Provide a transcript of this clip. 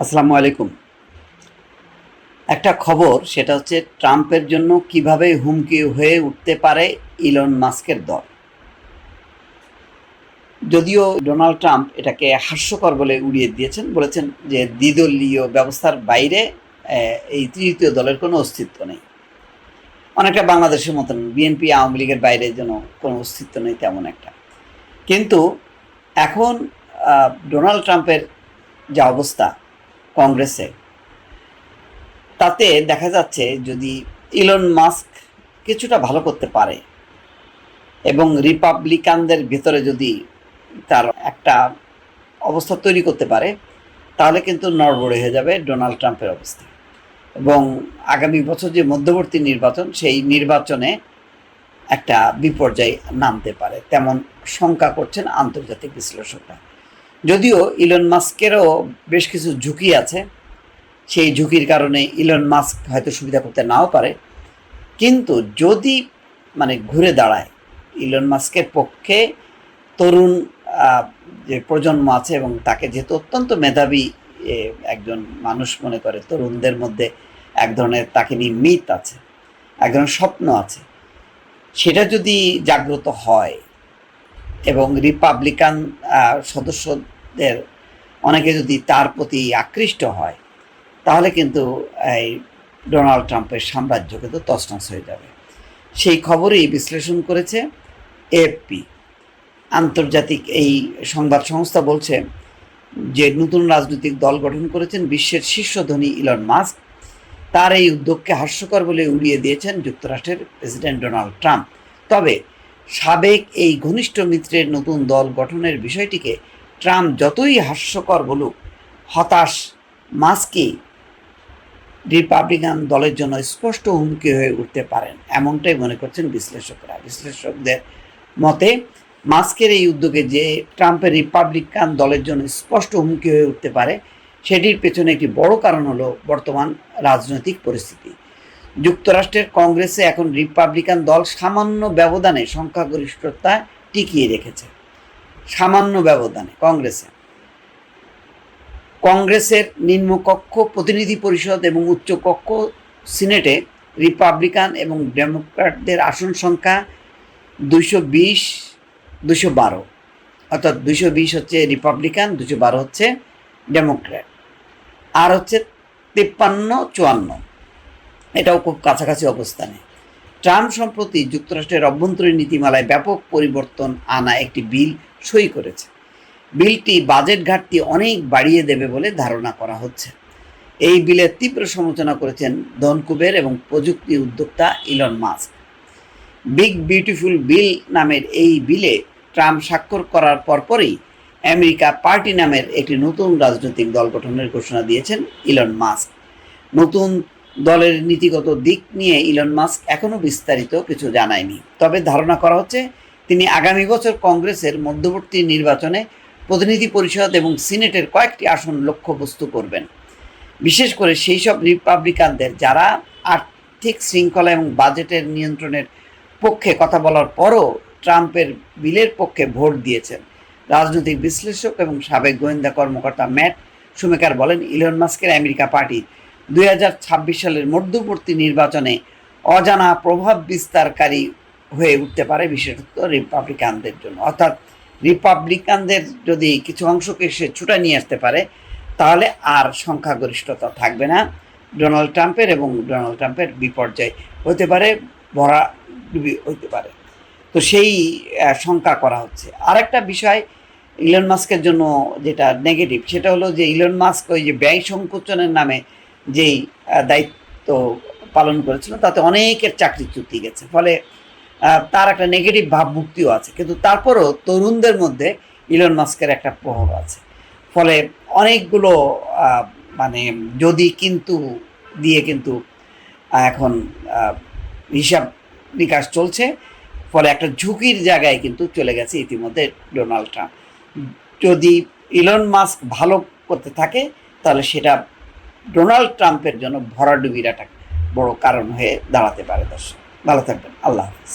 আসসালামু আলাইকুম। একটা খবর, সেটা হচ্ছে ট্রাম্পের জন্য কীভাবে হুমকি হয়ে উঠতে পারে ইলন মাস্কের দল। যদিও ডোনাল্ড ট্রাম্প এটাকে হাস্যকর বলে উড়িয়ে দিয়েছেন, বলেছেন যে দ্বিদলীয় ব্যবস্থার বাইরে এই তৃতীয় দলের কোনো অস্তিত্ব নেই। অনেকটা বাংলাদেশের মতন, বিএনপি, আওয়ামী লীগের বাইরে যেন কোনো অস্তিত্ব নেই তেমন একটা। কিন্তু এখন ডোনাল্ড ট্রাম্পের যা অবস্থা কংগ্রেসে। তাতে দেখা যাচ্ছে যদি ইলন মাস্ক কিছুটা ভালো করতে পারে এবং রিপাবলিকানদের ভেতরে যদি তার একটা অবস্থা তৈরি করতে পারে, তাহলে কিন্তু নড়বড়ে হয়ে যাবে ডোনাল্ড ট্রাম্পের অবস্থা। এবং আগামী বছর যে মধ্যবর্তী নির্বাচন, সেই নির্বাচনে একটা বিপর্যয় নামতে পারে। তেমন শঙ্কা করছেন আন্তর্জাতিক বিশ্লেষকরা। যদিও ইলন মাস্কেরও বেশ কিছু ঝুঁকি আছে সেই ঝুঁকির কারণে ইলন মাস্ক হয়তো সুবিধা করতে নাও পারে। কিন্তু যদি মানে ঘুরে দাঁড়ায় ইলন মাস্কের পক্ষে তরুণ যে প্রজন্ম আছে এবং তাকে যেহেতু অত্যন্ত মেধাবী একজন মানুষ মনে করে তরুণদের মধ্যে এক ধরনের তাকে নিয়ে মিথ আছে এক ধরনের স্বপ্ন আছে সেটা যদি জাগ্রত হয় এবং রিপাবলিকান আহ, সদস্যদের অনেকে যদি তার প্রতি আকৃষ্ট হয়, তাহলে কিন্তু এই ডোনাল্ড ট্রাম্পের সাম্রাজ্য কিন্তু তছনছ হয়ে যাবে। সেই খবরই বিশ্লেষণ করেছে এএফপি আন্তর্জাতিক এই সংবাদ সংস্থা বলছে যে নতুন রাজনৈতিক দল গঠন করেছেন বিশ্বের শীর্ষ ধনী ইলন মাস্ক। তার এই উদ্যোগকে হাস্যকর বলে উড়িয়ে দিয়েছেন যুক্তরাষ্ট্রের প্রেসিডেন্ট ডোনাল্ড ট্রাম্প। তবে সাবেক এই ঘনিষ্ঠ মিত্রের নতুন দল গঠনের বিষয়টিকে ট্রাম্প যতই হাস্যকর বলুক, হতাশ মাস্কই রিপাবলিকান দলের জন্য স্পষ্ট হুমকি হয়ে উঠতে পারেন। এমনটাই মনে করছেন বিশ্লেষকরা। বিশ্লেষকদের মতে, মাস্কের এই উদ্যোগে যে ট্রাম্পের রিপাবলিকান দলের জন্য স্পষ্ট হুমকি হয়ে উঠতে পারে, সেটির পেছনে একটি বড় কারণ হলো বর্তমান রাজনৈতিক পরিস্থিতি। যুক্তরাষ্ট্রের কংগ্রেসে এখন রিপাবলিকান দল সামান্য ব্যবধানে সংখ্যাগরিষ্ঠতা টিকিয়ে রেখেছে। সামান্য ব্যবধানে কংগ্রেসে। কংগ্রেসের নিম্নকক্ষ প্রতিনিধি পরিষদ এবং উচ্চকক্ষ সিনেটে রিপাবলিকান এবং ডেমোক্র্যাটদের আসন সংখ্যা দুইশো বিশ দুশো বারো। অর্থাৎ দুশো বিশ হচ্ছে রিপাবলিকান দুশো বারো হচ্ছে ডেমোক্র্যাট। আর হচ্ছে তেপ্পান্ন, চুয়ান্ন। এটাও খুব কাছাকাছি অবস্থানে। ট্রাম্প সম্প্রতি যুক্তরাষ্ট্রের অভ্যন্তরীণ নীতিমালায় ব্যাপক পরিবর্তন আনা একটি বিল সই করেছে। বিলটি বাজেট ঘাটতি অনেক বাড়িয়ে দেবে বলে ধারণা করা হচ্ছে। এই বিলের তীব্র সমালোচনা করেছেন ধনকুবের এবং প্রযুক্তি উদ্যোক্তা Elon Musk. Big beautiful bill নামের এই বিলে ট্রাম্প স্বাক্ষর করার পরপরই আমেরিকা পার্টি নামের একটি নতুন রাজনৈতিক দল গঠনের ঘোষণা দিয়েছেন ইলন মাস্ক। নতুন দলের নীতিগত দিক নিয়ে ইলন মাস্ক এখনও বিস্তারিত কিছু জানায়নি। তবে ধারণা করা হচ্ছে, তিনি আগামী বছর কংগ্রেসের মধ্যবর্তী নির্বাচনে প্রতিনিধি পরিষদ এবং সিনেটের কয়েকটি আসন লক্ষ্যবস্তু করবেন। বিশেষ করে সেই সব রিপাবলিকানদের যারা আর্থিক শৃঙ্খলা এবং বাজেটের নিয়ন্ত্রণের পক্ষে কথা বলার পরও ট্রাম্পের বিলের পক্ষে ভোট দিয়েছেন। রাজনৈতিক বিশ্লেষক এবং সাবেক গোয়েন্দা কর্মকর্তা ম্যাট সুমেকার বলেন, ইলন মাস্কের আমেরিকা পার্টি দুই হাজার ছাব্বিশ সালের মধ্যবর্তী নির্বাচনে অজানা প্রভাব বিস্তারকারী হয়ে উঠতে পারে বিশেষত রিপাবলিকানদের জন্য। অর্থাৎ রিপাবলিকানদের যদি কিছু অংশকে সে ছুটা নিয়ে আসতে পারে, তাহলে আর সংখ্যাগরিষ্ঠতা থাকবে না। ডোনাল্ড ট্রাম্পের এবং ডোনাল্ড ট্রাম্পের বিপর্যয় হতে পারে ভরা ডুবি হতে পারে। তো সেই শঙ্কা করা হচ্ছে। আরেকটা বিষয়, ইলন মাস্কের জন্য যেটা নেগেটিভ, সেটা হলো যে ইলন মাস্ক ওই যে ব্যয় সংকোচনের নামে যেই দায়িত্ব পালন করেছিল, তাতে অনেকের চাকরিচ্যুতি গেছে। ফলে তার একটা নেগেটিভ ভাবমুক্তিও আছে। কিন্তু তারপরও তরুণদের মধ্যে ইলন মাস্কের একটা প্রভাব আছে। ফলে অনেকগুলো মানে যদি কিন্তু দিয়ে কিন্তু এখন হিসাব নিকাশ চলছে। ফলে একটা ঝুঁকির জায়গায় কিন্তু চলে গেছে ইতিমধ্যে ডোনাল্ড ট্রাম্প। যদি ইলন মাস্ক ভালো করতে থাকে, তাহলে সেটা ডোনাল্ড ট্রাম্পের জন্য ভরাডুবির একটা বড় কারণ হয়ে দাঁড়াতে পারে দর্শক। ভালো থাকবেন। আল্লাহ হাফিজ।